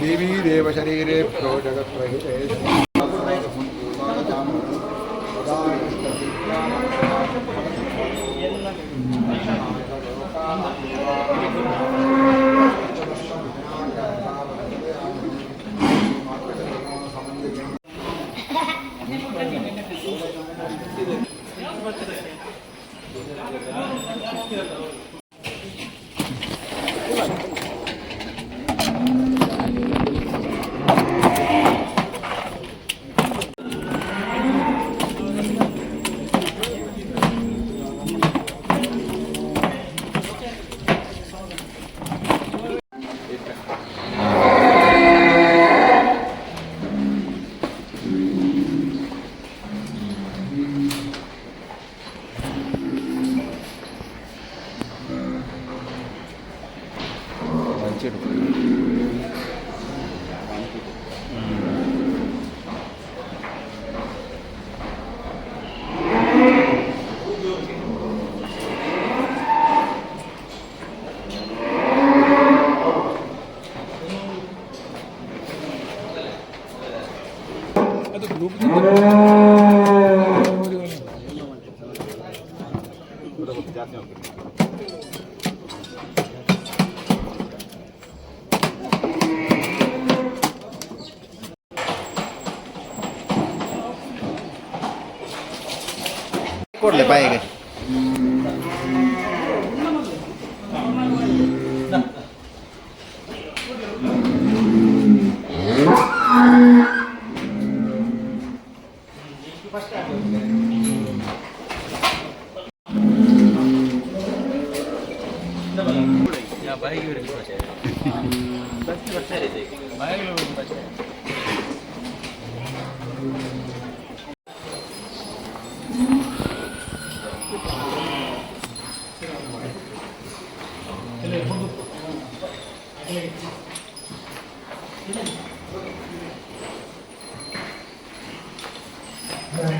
देवी देवशरीरे जगत् Por le.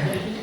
Amen.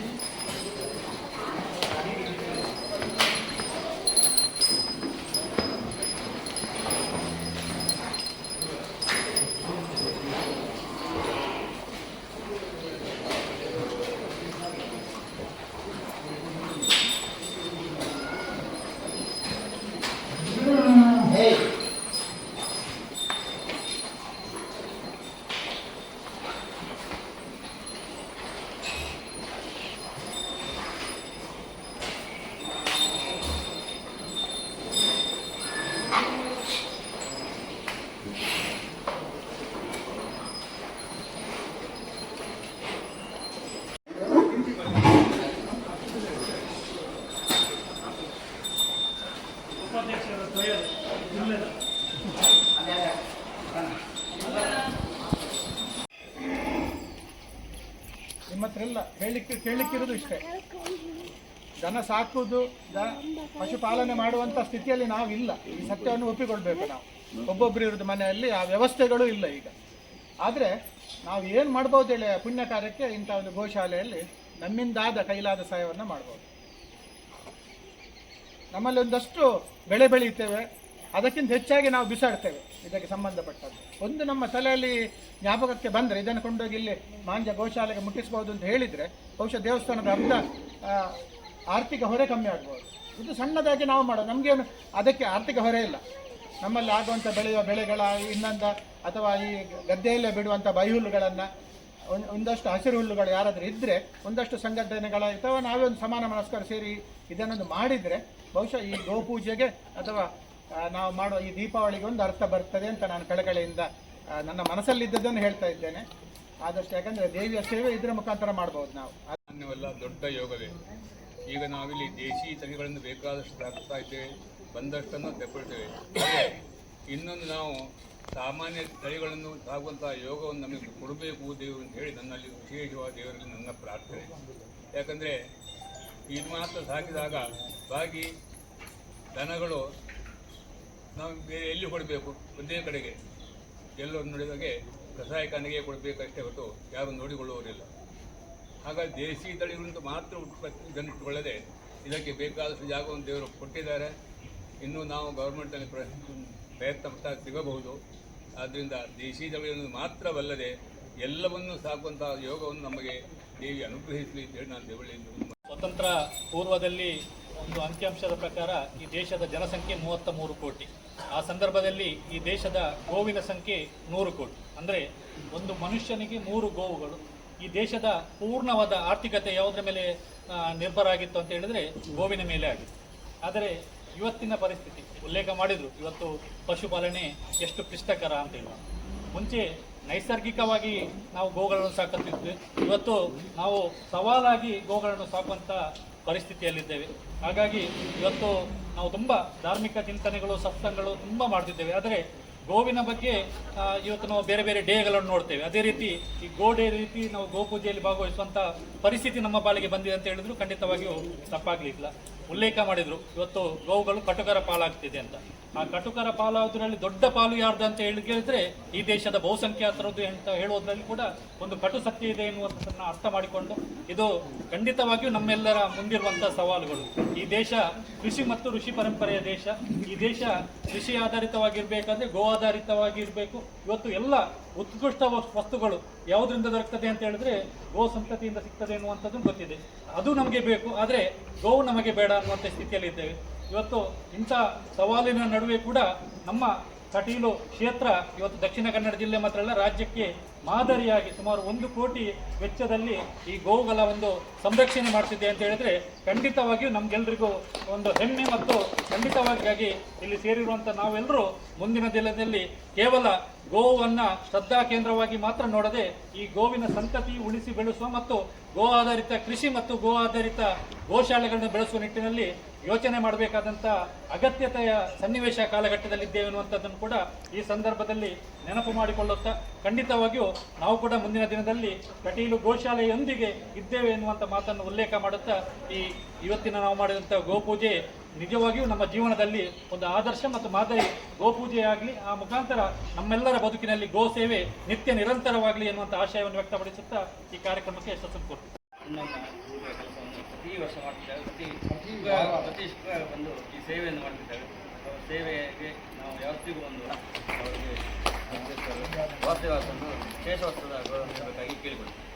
ನಿಮ್ಮ ಹತ್ರ ಇಲ್ಲ ಹೇಳಲಿಕ್ಕೆ ಕೇಳಲಿಕ್ಕಿರೋದು ಇಷ್ಟೇ. ದನ ಸಾಕುವುದು ಪಶುಪಾಲನೆ ಮಾಡುವಂತ ಸ್ಥಿತಿಯಲ್ಲಿ ನಾವಿಲ್ಲ. ಈ ಸತ್ಯವನ್ನು ಒಪ್ಪಿಕೊಳ್ಬೇಕು ನಾವು. ಒಬ್ಬೊಬ್ಬರು ಇರೋದು ಮನೆಯಲ್ಲಿ, ಆ ವ್ಯವಸ್ಥೆಗಳು ಇಲ್ಲ ಈಗ. ಆದರೆ ನಾವು ಏನು ಮಾಡ್ಬೋದು ಹೇಳಿ ಪುಣ್ಯ ಕಾರ್ಯಕ್ಕೆ ಇಂಥ ಒಂದು ಗೋಶಾಲೆಯಲ್ಲಿ ನಮ್ಮಿಂದಾದ ಕೈಲಾದ ಸಹಾಯವನ್ನು ಮಾಡ್ಬೋದು. ನಮ್ಮಲ್ಲಿ ಒಂದಷ್ಟು ಬೆಳೆ ಬೆಳೆಯುತ್ತೇವೆ. ಅದಕ್ಕಿಂತ ಹೆಚ್ಚಾಗಿ ನಾವು ಬಿಸಾಡ್ತೇವೆ, ಇದಕ್ಕೆ ಸಂಬಂಧಪಟ್ಟದ್ದು. ಒಂದು ನಮ್ಮ ತಲೆಯಲ್ಲಿ ಜ್ಞಾಪಕಕ್ಕೆ ಬಂದರೆ, ಇದನ್ನು ಕೊಂಡೋಗಿ ಇಲ್ಲಿ ಮಾಂಜ ಗೋಶಾಲೆಗೆ ಮುಟ್ಟಿಸ್ಬೋದು ಅಂತ ಹೇಳಿದರೆ, ಬಹುಶಃ ದೇವಸ್ಥಾನದ ಅರ್ಧ ಆರ್ಥಿಕ ಹೊರೆ ಕಮ್ಮಿ ಆಗ್ಬೋದು. ಇದು ಸಣ್ಣದಾಗಿ ನಾವು ಮಾಡೋದು. ನಮಗೇನು ಅದಕ್ಕೆ ಆರ್ಥಿಕ ಹೊರೆ ಇಲ್ಲ. ನಮ್ಮಲ್ಲಿ ಆಗುವಂಥ ಬೆಳೆಯುವ ಬೆಳೆಗಳ, ಇನ್ನೊಂದ, ಅಥವಾ ಈ ಗದ್ದೆಯಲ್ಲೇ ಬಿಡುವಂಥ ಬೈಹುಲ್ಲುಗಳನ್ನು ಒಂದ್- ಒಂದಷ್ಟು ಹಸಿರು ಹುಲ್ಲುಗಳು ಯಾರಾದರೂ ಇದ್ದರೆ ಒಂದಷ್ಟು ಸಂಘಟನೆಗಳ ಅಥವಾ ನಾವೇ ಒಂದು ಸಮಾನ ಮನಸ್ಕರ ಸೇರಿ ಇದನ್ನೊಂದು ಮಾಡಿದರೆ, ಬಹುಶಃ ಈ ಗೋಪೂಜೆಗೆ, ಅಥವಾ ನಾವು ಮಾಡುವ ಈ ದೀಪಾವಳಿಗೆ ಒಂದು ಅರ್ಥ ಬರ್ತದೆ ಅಂತ ನಾನು ಕಳಕಳಿಯಿಂದ ನನ್ನ ಮನಸ್ಸಲ್ಲಿದ್ದದನ್ನು ಹೇಳ್ತಾ ಇದ್ದೇನೆ. ಆದಷ್ಟು ಯಾಕಂದರೆ ದೇವಿಯ ಸೇವೆ ಇದರ ಮುಖಾಂತರ ಮಾಡ್ಬೋದು ನಾವು. ಸಾಮಾನ್ಯವಲ್ಲ ದೊಡ್ಡ ಯೋಗವೇ. ಈಗ ನಾವಿಲ್ಲಿ ದೇಶಿ ತಳಿಗಳನ್ನು ಬೇಕಾದಷ್ಟು ಪ್ರಾರ್ಥಿಸ್ತಾ ಇದ್ದೇವೆ, ಬಂದಷ್ಟನ್ನು ತೆಗೊಳ್ತೇವೆ ಇನ್ನೊಂದು ನಾವು ಸಾಮಾನ್ಯ ತಳಿಗಳನ್ನು ಸಾಗುವಂತಹ ಯೋಗವನ್ನು ನಮಗೆ ಕೊಡಬೇಕು ದೇವರು ಅಂತ ಹೇಳಿ ನನ್ನಲ್ಲಿ ವಿಶೇಷವಾದ ದೇವರಲ್ಲಿ ನನ್ನ ಪ್ರಾರ್ಥನೆ. ಯಾಕಂದರೆ ಇದು ಮಾತ್ರ ಸಾಕಿದಾಗ ಬಾಗಿ ದನಗಳು ನಾವು ಬೇರೆ ಎಲ್ಲಿ ಕೊಡಬೇಕು ಒಂದೇ ಕಡೆಗೆ. ಎಲ್ಲರೂ ನೋಡಿದಾಗೆ ಕಸಾಯಿಖಾನೆಗೆ ಕೊಡಬೇಕಷ್ಟೇ ಹೊರತು ಯಾರು ನೋಡಿಕೊಳ್ಳುವವರಿಲ್ಲ ಹಾಗಾಗಿ ದೇಶಿ ತಳಿಗಳಿಂದ ಮಾತ್ರ ಉತ್ಪತ್ತಿ ಜನಿಸಿಕೊಳ್ಳದೆ ಇದಕ್ಕೆ ಬೇಕಾದಷ್ಟು ಜಾಗವನ್ನು ದೇವರು ಕೊಟ್ಟಿದ್ದಾರೆ. ಇನ್ನೂ ನಾವು ಗೌರ್ಮೆಂಟಲ್ಲಿ ಪ್ರ ಪ್ರಯತ್ನ ಪಟ್ಟ ಸಿಗಬಹುದು. ಆದ್ದರಿಂದ ದೇಶಿ ತಳಿಗಳನ್ನು ಮಾತ್ರವಲ್ಲದೆ ಎಲ್ಲವನ್ನೂ ಸಾಕುವಂತಹ ಯೋಗವನ್ನು ನಮಗೆ ದೇವಿ ಅನುಗ್ರಹಿಸಲಿ ಅಂತ ಹೇಳಿ ನಾನು ದೇವಳಿಯಿಂದ ಸ್ವತಂತ್ರ ಪೂರ್ವದಲ್ಲಿ ಒಂದು ಅಂಕಿಅಂಶದ ಪ್ರಕಾರ ಈ ದೇಶದ ಜನಸಂಖ್ಯೆ ಮೂವತ್ತ ಮೂರು ಕೋಟಿ. ಆ ಸಂದರ್ಭದಲ್ಲಿ ಈ ದೇಶದ ಗೋವಿನ ಸಂಖ್ಯೆ ನೂರು ಕೋಟಿ. ಅಂದರೆ ಒಂದು ಮನುಷ್ಯನಿಗೆ ಮೂರು ಗೋವುಗಳು. ಈ ದೇಶದ ಪೂರ್ಣವಾದ ಆರ್ಥಿಕತೆ ಯಾವುದರ ಮೇಲೆ ನಿರ್ಭರ ಆಗಿತ್ತು ಅಂತ ಹೇಳಿದ್ರೆ ಗೋವಿನ ಮೇಲೆ ಆಗಿತ್ತು. ಆದರೆ ಇವತ್ತಿನ ಪರಿಸ್ಥಿತಿ, ಉಲ್ಲೇಖ ಮಾಡಿದ್ರು, ಇವತ್ತು ಪಶುಪಾಲನೆ ಎಷ್ಟು ಕ್ಲಿಷ್ಟಕರ ಅಂತ ಹೇಳಿ ಮುಂಚೆ ನೈಸರ್ಗಿಕವಾಗಿ ನಾವು ಗೋಗಳನ್ನು ಸಾಕುತ್ತಿದ್ವಿ. ಇವತ್ತು ನಾವು ಸವಾಲಾಗಿ ಗೋಗಳನ್ನು ಸಾಕುವಂಥ ಪರಿಸ್ಥಿತಿಯಲ್ಲಿದ್ದೇವೆ. ಹಾಗಾಗಿ ಇವತ್ತು ನಾವು ತುಂಬ ಧಾರ್ಮಿಕ ಚಿಂತನೆಗಳು ಸತ್ಸಂಗಗಳು ತುಂಬ ಮಾಡ್ತಿದ್ದೇವೆ. ಆದರೆ ಗೋವಿನ ಬಗ್ಗೆ ಇವತ್ತು ನಾವು ಬೇರೆ ಬೇರೆ ಡೇಗಳನ್ನು ನೋಡ್ತೇವೆ. ಅದೇ ರೀತಿ ಈ ಗೋಡೆ ರೀತಿ ನಾವು ಗೋಪೂಜೆಯಲ್ಲಿ ಭಾಗವಹಿಸುವಂಥ ಪರಿಸ್ಥಿತಿ ನಮ್ಮ ಬಾಳಿಗೆ ಬಂದಿದೆ ಅಂತ ಹೇಳಿದ್ರು. ಖಂಡಿತವಾಗಿಯೂ ತಪ್ಪಾಗಲಿಲ್ಲ. ಉಲ್ಲೇಖ ಮಾಡಿದರು. ಇವತ್ತು ಗೋವುಗಳು ಕಟುಕರ ಪಾಲಾಗ್ತಿದೆ ಅಂತ. ಆ ಕಟುಕರ ಪಾಲಾವುದರಲ್ಲಿ ದೊಡ್ಡ ಪಾಲು ಯಾರ್ದು ಅಂತ ಹೇಳಿ ಕೇಳಿದ್ರೆ ಈ ದೇಶದ ಬಹುಸಂಖ್ಯಾತರದ್ದು ಅಂತ ಹೇಳುವುದರಲ್ಲಿ ಕೂಡ ಒಂದು ಕಟು ಸತ್ಯ ಇದೆ ಎನ್ನುವಂಥದ್ದನ್ನು ಅರ್ಥ ಮಾಡಿಕೊಂಡು ಇದು ಖಂಡಿತವಾಗಿಯೂ ನಮ್ಮೆಲ್ಲರ ಮುಂದಿರುವಂಥ ಸವಾಲುಗಳು. ಈ ದೇಶ ಕೃಷಿ ಮತ್ತು ಋಷಿ ಪರಂಪರೆಯ ದೇಶ. ಈ ದೇಶ ಕೃಷಿ ಆಧಾರಿತವಾಗಿರ್ಬೇಕಾದ್ರೆ ಗೋ ಆಧಾರಿತವಾಗಿರ್ಬೇಕು. ಇವತ್ತು ಎಲ್ಲ ಉತ್ಕೃಷ್ಟ ವಸ್- ವಸ್ತುಗಳು ಯಾವುದರಿಂದ ದೊರಕ್ತದೆ ಅಂತ ಹೇಳಿದ್ರೆ ಗೋ ಸಂತತಿಯಿಂದ ಸಿಗ್ತದೆ ಎನ್ನುವಂಥದ್ದು ಗೊತ್ತಿದೆ. ಅದು ನಮಗೆ ಬೇಕು, ಆದರೆ ಗೋವು ನಮಗೆ ಬೇಡ ಅನ್ನುವಂಥ ಸ್ಥಿತಿಯಲ್ಲಿ ಇದ್ದೇವೆ ಇವತ್ತು ಇಂಥ ಸವಾಲಿನ ನಡುವೆ ಕೂಡ ನಮ್ಮ ಕಟೀಲು ಕ್ಷೇತ್ರ ಇವತ್ತು ದಕ್ಷಿಣ ಕನ್ನಡ ಜಿಲ್ಲೆ ಮಾತ್ರ ಅಲ್ಲ, ರಾಜ್ಯಕ್ಕೆ ಮಾದರಿಯಾಗಿ ಸುಮಾರು ಒಂದು ಕೋಟಿ ವೆಚ್ಚದಲ್ಲಿ ಈ ಗೋವುಗಳ ಒಂದು ಸಂರಕ್ಷಣೆ ಮಾಡ್ತಿದೆ ಅಂತ ಹೇಳಿದ್ರೆ ಖಂಡಿತವಾಗಿಯೂ ನಮ್ಗೆಲ್ರಿಗೂ ಒಂದು ಹೆಮ್ಮೆ ಮತ್ತು ಖಂಡಿತವಾಗಿ ಇಲ್ಲಿ ಸೇರಿರುವಂಥ ನಾವೆಲ್ಲರೂ ಮುಂದಿನ ದಿನದಲ್ಲಿ ಕೇವಲ ಗೋವನ್ನ ಶ್ರದ್ಧಾ ಕೇಂದ್ರವಾಗಿ ಮಾತ್ರ ನೋಡದೆ ಈ ಗೋವಿನ ಸಂತತಿ ಉಳಿಸಿ ಬೆಳೆಸುವ ಮತ್ತು ಗೋ ಆಧಾರಿತ ಕೃಷಿ ಮತ್ತು ಗೋ ಆಧಾರಿತ ಗೋಶಾಲೆಗಳನ್ನು ಬೆಳೆಸುವ ನಿಟ್ಟಿನಲ್ಲಿ ಯೋಚನೆ ಮಾಡಬೇಕಾದಂಥ ಅಗತ್ಯತೆಯ ಸನ್ನಿವೇಶ ಕಾಲಘಟ್ಟದಲ್ಲಿದ್ದೇವೆ ಅನ್ನುವಂಥದ್ದನ್ನು ಕೂಡ ಈ ಸಂದರ್ಭದಲ್ಲಿ ನೆನಪು ಮಾಡಿಕೊಳ್ಳುತ್ತಾ ಖಂಡಿತವಾಗಿಯೂ ನಾವು ಕೂಡ ಮುಂದಿನ ದಿನದಲ್ಲಿ ಕಟೀಲು ಗೋಶಾಲೆಯೊಂದಿಗೆ ಇದ್ದೇವೆ ಎನ್ನುವಂಥ ಮಾತನ್ನು ಉಲ್ಲೇಖ ಮಾಡುತ್ತಾ ಈ ಇವತ್ತಿನ ನಾವು ಮಾಡಿದಂಥ ಗೋಪೂಜೆ ನಿಜವಾಗಿಯೂ ನಮ್ಮ ಜೀವನದಲ್ಲಿ ಒಂದು ಆದರ್ಶ ಮತ್ತು ಮಾದರಿ ಗೋಪೂಜೆಯಾಗಲಿ, ಆ ಮುಖಾಂತರ ನಮ್ಮೆಲ್ಲರ ಬದುಕಿನಲ್ಲಿ ಗೋ ಸೇವೆ ನಿತ್ಯ ನಿರಂತರವಾಗಲಿ ಎನ್ನುವಂಥ ಆಶಯವನ್ನು ವ್ಯಕ್ತಪಡಿಸುತ್ತಾ ಈ ಕಾರ್ಯಕ್ರಮಕ್ಕೆ ಯಶಸ್ಸು ಕೊಡ್ತೀವಿ. ಪ್ರತಿ ವರ್ಷ ಮಾಡ್ತಿದ್ದೇವೆ ಪ್ರತಿ ಪ್ರತಿ ಶುಕ್ರವಾರ ಬಂದು ಈ ಸೇವೆಯನ್ನು ಮಾಡ್ತಿದ್ದೇವೆ ಅವರ ಸೇವೆಗೆ ನಾವು ಯಾವತ್ತಿಗೂ ಒಂದು ಅವರಿಗೆ ವಾಸ್ತವ್ಯವನ್ನು ಶೇಷವಸ್ತದ ಗೌರವಿಸಬೇಕಾಗಿ ಕೇಳಿಕೊಳ್ತೀವಿ.